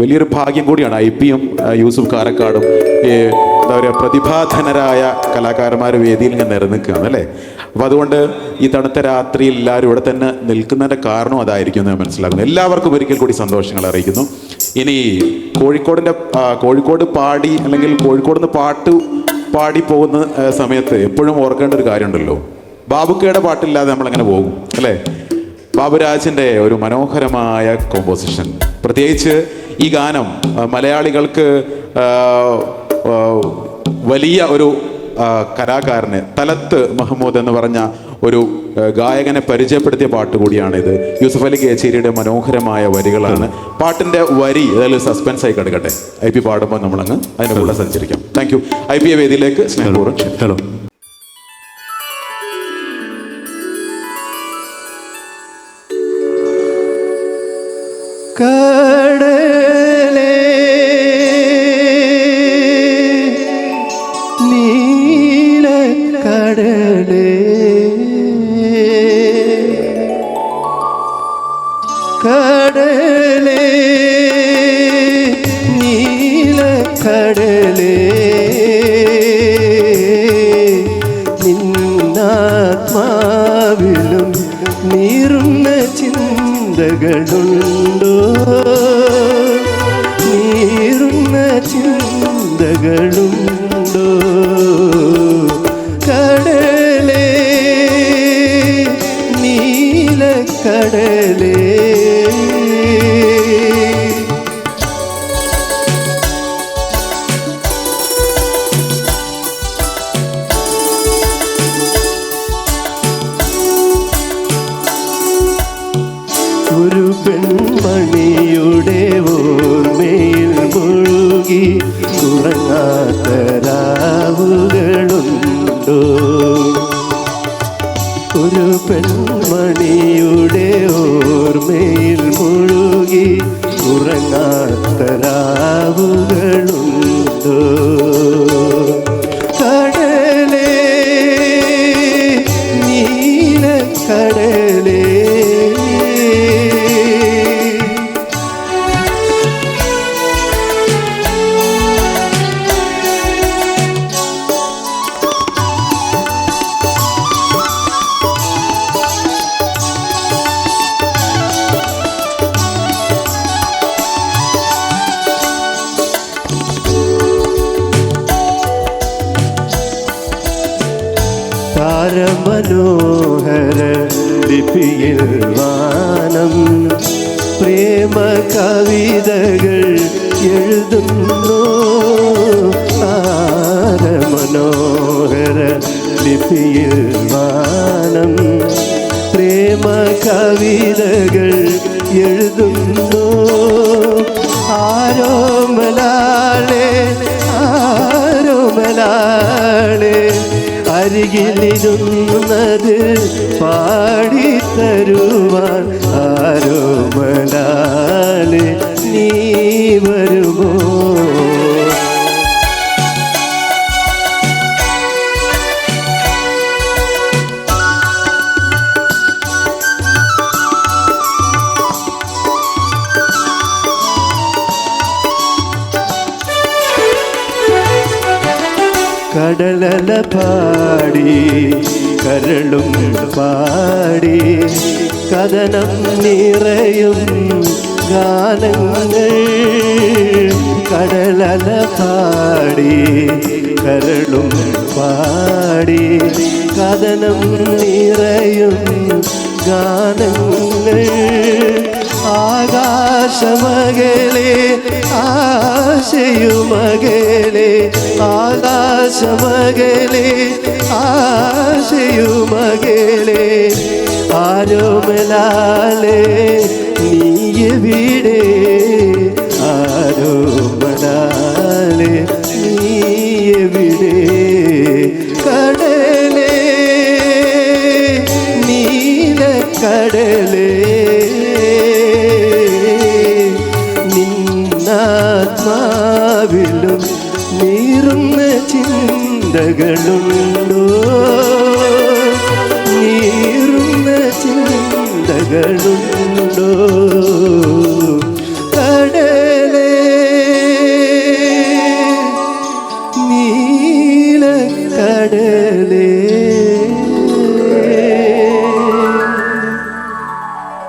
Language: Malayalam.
വലിയൊരു ഭാഗ്യം കൂടിയാണ് ഐ പിയും യൂസുഫ് കാരക്കാടും എന്താ പറയുക പ്രതിഭാധനരായ കലാകാരന്മാർ വേദിയിൽ ഇങ്ങനെ നിലനിൽക്കുകയാണ് അല്ലേ? അപ്പോൾ അതുകൊണ്ട് ഈ തണുത്ത രാത്രിയിൽ എല്ലാവരും ഇവിടെ തന്നെ നിൽക്കുന്നതിന്റെ കാരണം അതായിരിക്കും എന്ന് മനസ്സിലാക്കുന്നു. എല്ലാവർക്കും ഒരിക്കൽ കൂടി സന്തോഷങ്ങൾ അറിയിക്കുന്നു. ഇനി കോഴിക്കോടിന്റെ കോഴിക്കോട് പാടി അല്ലെങ്കിൽ കോഴിക്കോട് നിന്ന് പാട്ട് പാടി പോകുന്ന സമയത്ത് എപ്പോഴും ഓർക്കേണ്ട ഒരു കാര്യമുണ്ടല്ലോ. ബാബുക്കയുടെ പാട്ടില്ലാതെ നമ്മളങ്ങനെ പോകും അല്ലേ? ബാബുരാജിന്റെ ഒരു മനോഹരമായ കോമ്പോസിഷൻ പ്രത്യേകിച്ച് ഈ ഗാനം മലയാളികൾക്ക് വലിയ ഒരു കലാകാരന് തലത്ത് മഹമ്മൂദ് എന്ന് പറഞ്ഞ ഒരു ഗായകനെ പരിചയപ്പെടുത്തിയ പാട്ട് കൂടിയാണിത്. യൂസഫ് അലി കേച്ചേരിയുടെ മനോഹരമായ വരികളാണ്. പാട്ടിന്റെ വരി ഏതായാലും സസ്പെൻസ് ആയി കിടക്കട്ടെ. ഐ പി പാടുമ്പോൾ നമ്മളങ്ങ് കൂടെ സഞ്ചരിക്കാം. Thank you I P A വേദിയിലേക്ക് സ്നേഹപൂർവം. ഹലോ കടലേ. നീല കടലേ. കടലേ നീല കടലേ. ചിന്തകളുണ്ടോ? നീറുന്ന ചിന്തകളുണ്ടോ? കടലേ നീല ഒരു പെൺമണിയുടെ ഓർമ്മയിൽ മുഴുകി ഉറങ്ങാത്ത രാവുകളുണ്ടോ ഒരു പെൺമണിയുടെ ഓർമ്മയിൽ മുഴുകി ഉറങ്ങാത്ത രാവുകളുണ്ടോ താരമനോഹര ലിപിയിൽ വാനം. പ്രേമ കവിതകൾ എഴുതുന്നു. താരമനോഹര ലിപിയിൽ വാനം. പ്രേമ കവിതകൾ എഴുതുന്നു. അരികിലിരുന്നത് പാടിത്തരുവാൻ ആരോമലാളെ നീ വരുമോ കടലല പാടി കരളും പാടി കഥനം നിറയും ഗാനങ്ങൾ. കടലല പാടി കരളും പാടി കഥനം നിറയും ഗാനങ്ങൾ. ആകാശമകലെ ആശയുമകലെ ആകാശമകലെ ആശയുമകലെ. ആരോമലാലേ നീ ആരോമലാലെ നിന്നാത്മാവിലും നീറുന്ന ചിന്തകളുണ്ടോ? നീറുന്ന ചിന്തകളുണ്ടോ?